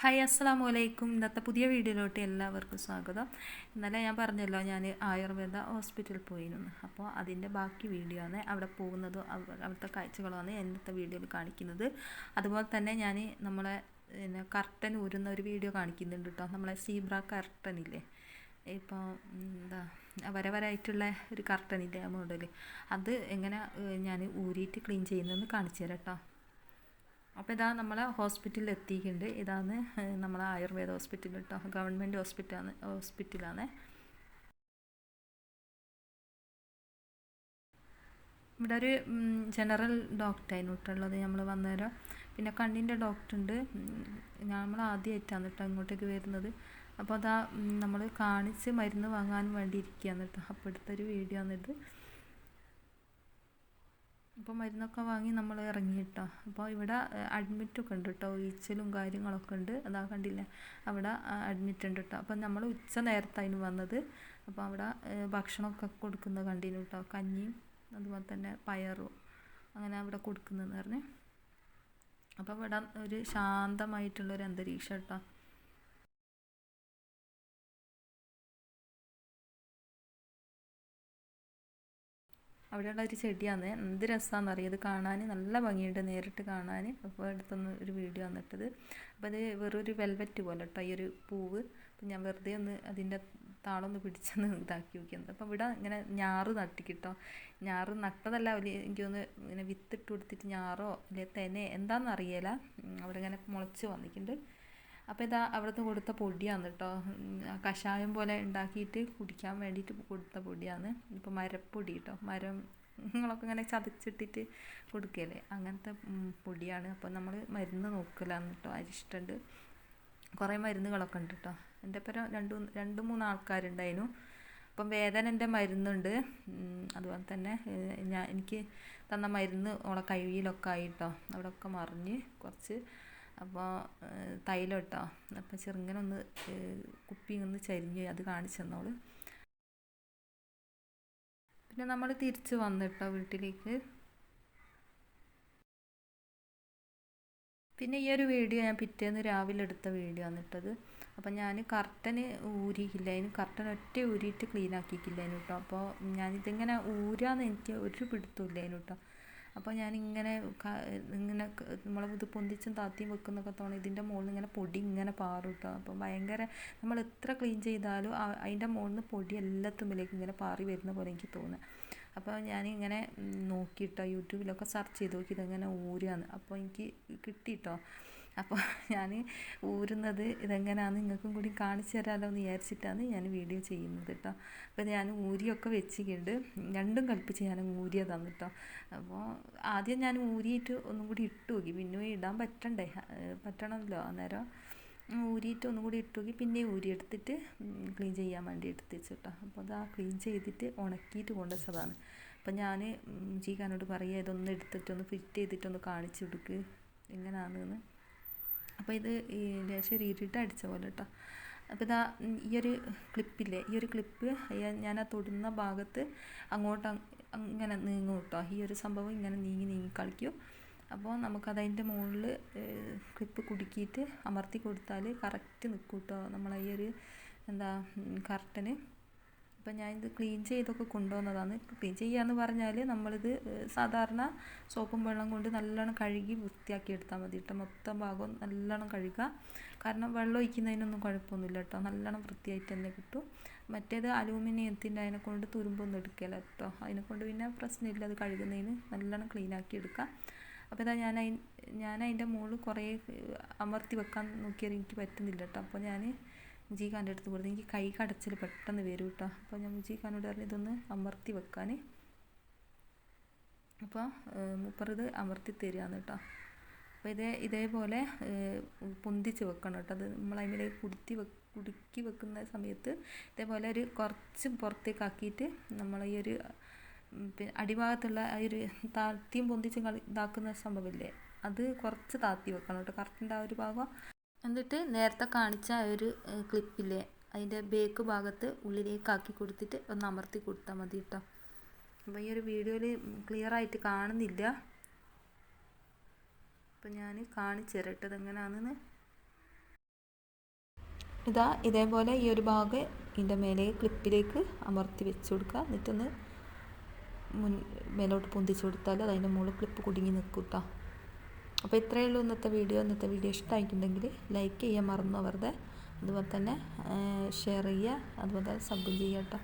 Hi അസ്സാം വലൈക്കും ഇന്നത്തെ പുതിയ വീഡിയോയിലോട്ട് എല്ലാവർക്കും സ്വാഗതം. ഇന്നലെ ഞാൻ പറഞ്ഞല്ലോ ഞാൻ ആയുർവേദ ഹോസ്പിറ്റലിൽ പോയിരുന്നു. അപ്പോൾ അതിന്റെ ബാക്കി വീഡിയോ ആണ് അവിടെ പോകുന്നതും അവിടുത്തെ കാഴ്ചകളാണ് ഇന്നത്തെ വീഡിയോയിൽ കാണിക്കുന്നത്. അതുപോലെ തന്നെ ഞാൻ നമ്മളെ പിന്നെ കർട്ടൻ ഊരുന്ന ഒരു വീഡിയോ കാണിക്കുന്നുണ്ട് കേട്ടോ. നമ്മളെ സീബ്ര കർട്ടൻ ഇല്ലേ? ഇപ്പോൾ എന്താ ഒരു കർട്ടനില്ലേ ആ മോഡൽ അത് എങ്ങനെ ഞാൻ ഊരിയിട്ട് ക്ലീൻ ചെയ്യുന്നതെന്ന് കാണിച്ചു തരാം കേട്ടോ. അപ്പോൾ ഇതാ നമ്മളെ ഹോസ്പിറ്റലിൽ എത്തിയിട്ടുണ്ട്. ഇതാണ് നമ്മളെ ആയുർവേദ ഹോസ്പിറ്റൽ കേട്ടോ ഗവൺമെന്റ് ഹോസ്പിറ്റലാണ് ഹോസ്പിറ്റലാണ് ഇവിടെ ഒരു ജനറൽ ഡോക്ടറായിരുന്നു കേട്ടുള്ളത് നമ്മൾ വന്നേരം. പിന്നെ കണ്ണിന്റെ ഡോക്ടറുണ്ട് നമ്മൾ ആദ്യമായിട്ടാണ് കേട്ടോ ഇങ്ങോട്ടേക്ക് വരുന്നത്. അപ്പോൾ അതാ നമ്മൾ കാണിച്ച് മരുന്ന് വാങ്ങാൻ വേണ്ടി ഇരിക്കുകയാണ് കേട്ടോ അപ്പോൾ ഒരു വീഡിയോ ആണിത്. അപ്പോൾ മരുന്നൊക്കെ വാങ്ങി നമ്മൾ ഇറങ്ങി കേട്ടോ അപ്പോൾ ഇവിടെ അഡ്മിറ്റ് ഒക്കെ ഉണ്ട് കേട്ടോ ഈച്ചലും കാര്യങ്ങളൊക്കെ ഉണ്ട്. അതാ കണ്ടില്ലേ? അവിടെ അഡ്മിറ്റ് ഉണ്ട് കേട്ടോ അപ്പം നമ്മൾ ഉച്ച നേരത്തായിരുന്നു വന്നത്. അപ്പോൾ അവിടെ ഭക്ഷണമൊക്കെ കൊടുക്കുന്നത് കണ്ടിരുന്നു കേട്ടോ കഞ്ഞിയും അതുപോലെ തന്നെ പയറും അങ്ങനെ അവിടെ കൊടുക്കുന്നതെന്ന് പറഞ്ഞ്. അപ്പോൾ ഇവിടെ ഒരു ശാന്തമായിട്ടുള്ളൊരു അന്തരീക്ഷം കേട്ടോ അവിടെയുള്ള ഒരു ചെടിയാണ്. എന്ത് രസമാണെന്ന് അറിയാം ഇത് കാണാൻ നല്ല ഭംഗിയുണ്ട്. നേരിട്ട് കാണാൻ. അപ്പോൾ അടുത്തൊന്ന് ഒരു വീഡിയോ വന്നിട്ടത്. അപ്പോൾ അത് വെറൊരു വെൽവെറ്റ് പോലെ കേട്ടോ ഈ ഒരു പൂവ്. അപ്പം ഞാൻ വെറുതെ ഒന്ന് അതിന്റെ താളൊന്ന് പിടിച്ചൊന്ന് ഇതാക്കി നോക്കിയത്. അപ്പോൾ ഇവിടെ ഇങ്ങനെ ഞാറ് നട്ടിക്കിട്ടോ. ഞാറ് നട്ടതല്ല അവർ എനിക്കൊന്ന് ഇങ്ങനെ വിത്തിട്ട് കൊടുത്തിട്ട് ഞാറോ അല്ലെ തെനെ? എന്താണെന്ന് അറിയില്ല അവിടെ ഇങ്ങനെ മുളച്ച് വന്നിട്ടുണ്ട്. അപ്പോൾ ഇതാ അവിടുത്തെ കൊടുത്ത പൊടിയാണ് കേട്ടോ കഷായം പോലെ ഉണ്ടാക്കിയിട്ട് കുടിക്കാൻ വേണ്ടിയിട്ട് കൊടുത്ത പൊടിയാണ്. ഇപ്പോൾ മരപ്പൊടി കേട്ടോ മരം നിങ്ങളൊക്കെ ഇങ്ങനെ ചതച്ചിട്ടിട്ട് കൊടുക്കല്ലേ? അങ്ങനത്തെ പൊടിയാണ്. അപ്പോൾ നമ്മൾ മരുന്ന് നോക്കലാന്ന് കേട്ടോ അരിഷ്ടമുണ്ട് കുറേ മരുന്നുകളൊക്കെ ഉണ്ട് കേട്ടോ എന്റെ ഒപ്പം രണ്ട് രണ്ട് മൂന്ന് ആൾക്കാരുണ്ടായിരുന്നു അപ്പം വേദനന്റെ മരുന്നുണ്ട്. അതുപോലെ തന്നെ ഞാൻ എനിക്ക് തന്ന മരുന്ന് ഓളെ കൈയിലൊക്കെ ആയിട്ടോ അവിടെയൊക്കെ മറിഞ്ഞ് കുറച്ച് അപ്പോൾ തൈലം ഇട്ടോ? അപ്പോൾ ചെറുങ്ങനെ ഒന്ന് കുപ്പി ഒന്ന് ചരിഞ്ഞ് അത് കാണിച്ചു തന്നോൾ. പിന്നെ നമ്മൾ തിരിച്ച് വന്നിട്ടോ വീട്ടിലേക്ക്. പിന്നെ ഈ ഒരു വീഡിയോ ഞാൻ പിറ്റേന്ന് രാവിലെ എടുത്ത വീഡിയോ ആണ് ഇട്ടത്. അപ്പം ഞാൻ കർട്ടന് ഊരിയില്ല. അതിന് കർട്ടൻ ഒറ്റ ഊരിയിട്ട് ക്ലീൻ ആക്കിയിട്ടില്ല കേട്ടോ അപ്പോൾ ഞാനിതിങ്ങനെ ഊരാന്ന് എനിക്ക് ഒരു പിടുത്തമില്ല കേട്ടോ അപ്പോൾ ഞാനിങ്ങനെ ഇങ്ങനെ നമ്മൾ ഇത് പൊന്തിച്ചും താത്തിയും വെക്കുന്നൊക്കെ തോന്നി ഇതിന്റെ മുകളിൽ ഇങ്ങനെ പൊടി ഇങ്ങനെ പാറും കേട്ടോ അപ്പം ഭയങ്കര നമ്മൾ എത്ര ക്ലീൻ ചെയ്താലും അതിന്റെ മുകളിൽ നിന്ന് പൊടി എല്ലാത്തുമ്പിലേക്ക് ഇങ്ങനെ പാറി വരുന്ന പോലെ എനിക്ക് തോന്നുക അപ്പോൾ ഞാനിങ്ങനെ നോക്കിയിട്ടോ യൂട്യൂബിലൊക്കെ സെർച്ച് ചെയ്ത് നോക്കി ഇതെങ്ങനെ ഊരാന്ന്. അപ്പോൾ എനിക്ക് കിട്ടിയിട്ടോ അപ്പോൾ ഞാൻ ഊരുന്നത് ഇതെങ്ങനെയാണെന്ന് നിങ്ങൾക്കും കൂടി കാണിച്ചു തരാമല്ലോ എന്ന് വിചാരിച്ചിട്ടാണ് ഞാൻ വീഡിയോ ചെയ്യുന്നത് കേട്ടോ. അപ്പോൾ ഞാൻ ഊരിയൊക്കെ വെച്ചിട്ടുണ്ട്. രണ്ടും കൽപ്പിച്ച് ഞാൻ ഊരിയതാണ് കേട്ടോ. അപ്പോൾ ആദ്യം ഞാൻ ഊരിയിട്ട് ഒന്നും കൂടി ഇട്ട് നോക്കി. പിന്നെ ഇടാൻ പറ്റണ്ടേ? പറ്റണമല്ലോ അന്നേരം. ഊരിയിട്ട് ഒന്നും കൂടി ഇട്ട് നോക്കി. പിന്നെ ഊരി എടുത്തിട്ട് ക്ലീൻ ചെയ്യാൻ വേണ്ടി എടുത്ത് വെച്ചു കേട്ടോ. അപ്പോൾ അത് ആ ക്ലീൻ ചെയ്തിട്ട് ഉണക്കിയിട്ട് കൊണ്ടുവച്ചതാണ്. അപ്പോൾ ഞാൻ ജീക്കാനോട് പറയുക ഇതൊന്ന് എടുത്തിട്ടൊന്ന് ഫിറ്റ് ചെയ്തിട്ടൊന്ന് കാണിച്ചു കൊടുക്ക്. എങ്ങനെയാണെന്ന് അപ്പോൾ ഇത് ലേശം ഇരുട്ട് അടിച്ച പോലെ കേട്ടോ അപ്പോൾ ഇതാ ഈ ഒരു ക്ലിപ്പില്ലേ ഈ ഒരു ക്ലിപ്പ് ഞാൻ ആ തൊടുന്ന ഭാഗത്ത് അങ്ങോട്ട് അങ്ങനെ നീങ്ങും കേട്ടോ ഈ ഒരു സംഭവം ഇങ്ങനെ നീങ്ങി നീങ്ങി കളിക്കും. അപ്പോൾ നമുക്കതതിന്റെ മുകളിൽ ക്ലിപ്പ് കുടുക്കിയിട്ട് അമർത്തി കൊടുത്താൽ കറക്റ്റ് നിൽക്കും കേട്ടോ നമ്മളെ ഈ ഒരു എന്താ കർട്ടന് അപ്പം ഞാനിത് ക്ലീൻ ചെയ്തൊക്കെ കൊണ്ടുവന്നതാണ്. ക്ലീൻ ചെയ്യാന്ന് പറഞ്ഞാൽ നമ്മളിത് സാധാരണ സോപ്പും വെള്ളം കൊണ്ട് നല്ലോണം കഴുകി വൃത്തിയാക്കി എടുത്താൽ മതി. കേട്ടോ മൊത്തം ഭാഗവും നല്ലോണം കഴുകുക കാരണം വെള്ളം ഒഴിക്കുന്നതിനൊന്നും കുഴപ്പമൊന്നുമില്ല കേട്ടോ. നല്ലോണം വൃത്തിയായിട്ട് തന്നെ കിട്ടും. മറ്റേത് അലൂമിനിയത്തിന്റെ അതിനെ കൊണ്ട് തുരുമ്പൊന്നും എടുക്കില്ല കേട്ടോ. അതിനെ കൊണ്ട് പിന്നെ പ്രശ്നമില്ല. അത് കഴുകുന്നതിന് നല്ലോണം ക്ലീനാക്കി എടുക്കുക എടുക്കാം. അപ്പോൾ ഇതാ ഞാൻ ഞാൻ അതിന്റെ മുകളിൽ കുറേ അമർത്തി വെക്കാൻ നോക്കിയാൽ എനിക്ക് പറ്റുന്നില്ല കേട്ടോ. അപ്പോൾ ഞാൻ മുജീഖാന്റെ അടുത്ത് കൊടുത്തു എനിക്ക് കൈ കടച്ചിൽ പെട്ടെന്ന് വരും കേട്ടോ. അപ്പോൾ ഞാൻ മുജീഖാനോട് പറഞ്ഞു ഇതൊന്ന് അമർത്തി വെക്കാൻ. അപ്പോൾ മൂപ്പർ ഇത് അമർത്തി തരികയാണ് കേട്ടോ. അപ്പോൾ ഇതേ ഇതേപോലെ പൊന്തിച്ച് വെക്കണം കേട്ടോ. അത് നമ്മൾ അതിന്റെ കുടുത്തി വെ കുടുക്കി വെക്കുന്ന സമയത്ത് ഇതേപോലെ ഒരു കുറച്ച് പുറത്തേക്ക് ആക്കിയിട്ട് നമ്മൾ ഈ ഒരു അടിഭാഗത്തുള്ള ആ ഒരു താത്തിയും പൊന്തിച്ചും കളി ഇതാക്കുന്ന സംഭവമില്ലേ? അത് കുറച്ച് താത്തി വെക്കണം കേട്ടോ. കറക്റ്റിന്റെ ആ ഒരു ഭാഗം എന്നിട്ട് നേരത്തെ കാണിച്ച ഒരു ക്ലിപ്പില്ലേ അതിന്റെ ബേക്ക് ഭാഗത്ത് ഉള്ളിലേക്ക് ആക്കി കൊടുത്തിട്ട് ഒന്ന് അമർത്തി കൊടുത്താൽ മതി കേട്ടോ അപ്പോൾ ഈ ഒരു വീഡിയോയിൽ ക്ലിയർ ആയിട്ട് കാണുന്നില്ല. അപ്പോൾ ഞാൻ കാണിച്ചു തരാം കേട്ടോ ഇതെങ്ങനെയാണെന്ന് ഇതാ ഇതേപോലെ ഈ ഒരു ഭാഗം ഇതിന്റെ മേലെ ക്ലിപ്പിലേക്ക് അമർത്തി വെച്ച് കൊടുക്കുക എന്നിട്ടൊന്ന് മുൻ മേലോട്ട് പൊന്തിച്ച് കൊടുത്താൽ അത് അതിന്റെ മുകളിൽ ക്ലിപ്പ് കുടുങ്ങി നിൽക്കും കേട്ടോ അപ്പോൾ ഇത്രയേ ഉള്ളൂ ഇന്നത്തെ വീഡിയോ ഇന്നത്തെ വീഡിയോ ഇഷ്ടമായിട്ടുണ്ടെങ്കിൽ ലൈക്ക് ചെയ്യാൻ മറന്നു അവരുടെ അതുപോലെ തന്നെ ഷെയർ ചെയ്യുക അതുപോലെ സബ് ചെയ്യുക കേട്ടോ.